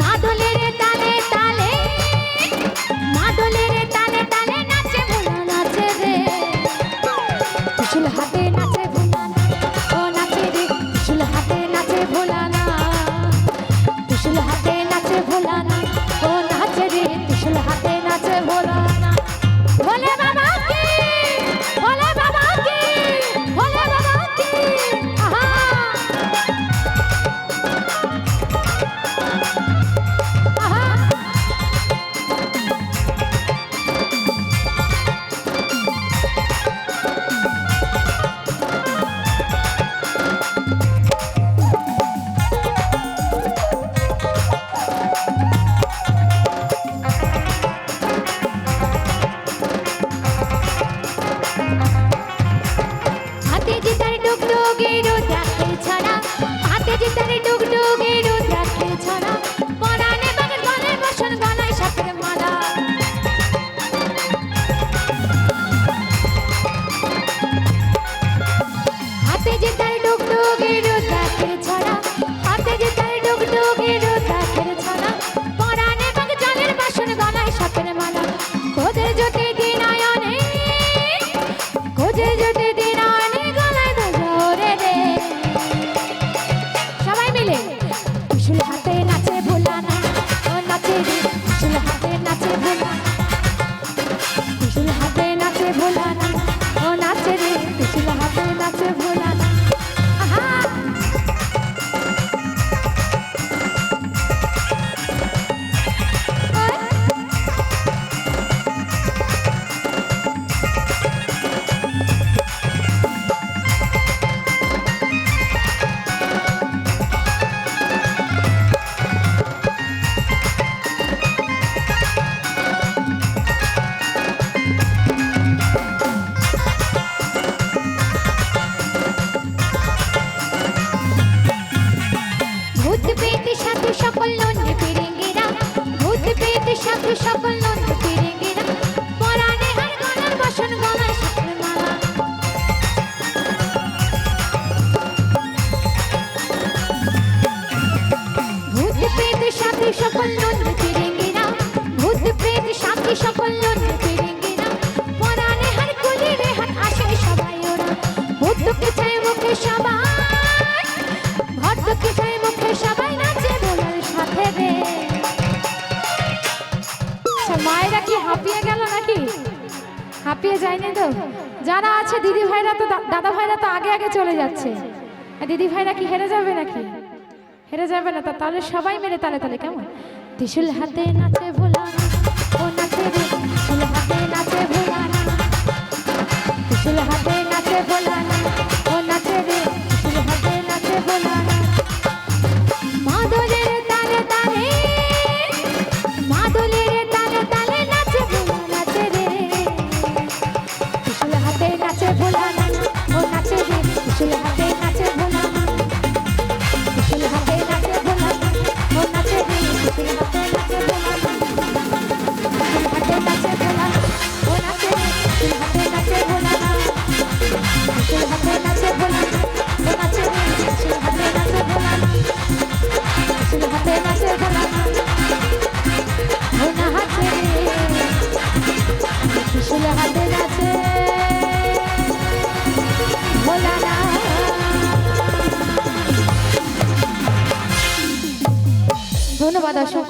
माधव ডুগ দেখে ছড়া হাতে যে তার ডুগডুগেরও দেখে ছড়া। হাঁপিয়ে যায়নি তো? যারা আছে দিদি ভাইরা তো দাদা ভাইরা তো আগে আগে চলে যাচ্ছে। দিদি ভাইরা কি হেরে যাবে নাকি? হেরে যাবে না তাহলে সবাই মেরে তালে তালে কেমন? ত্রিশুল হাতে নাচে ভোলা ও নাচে হাতে নাচে ভোলা ত্রিশুল হাতে নাচে ভোলা da chuva.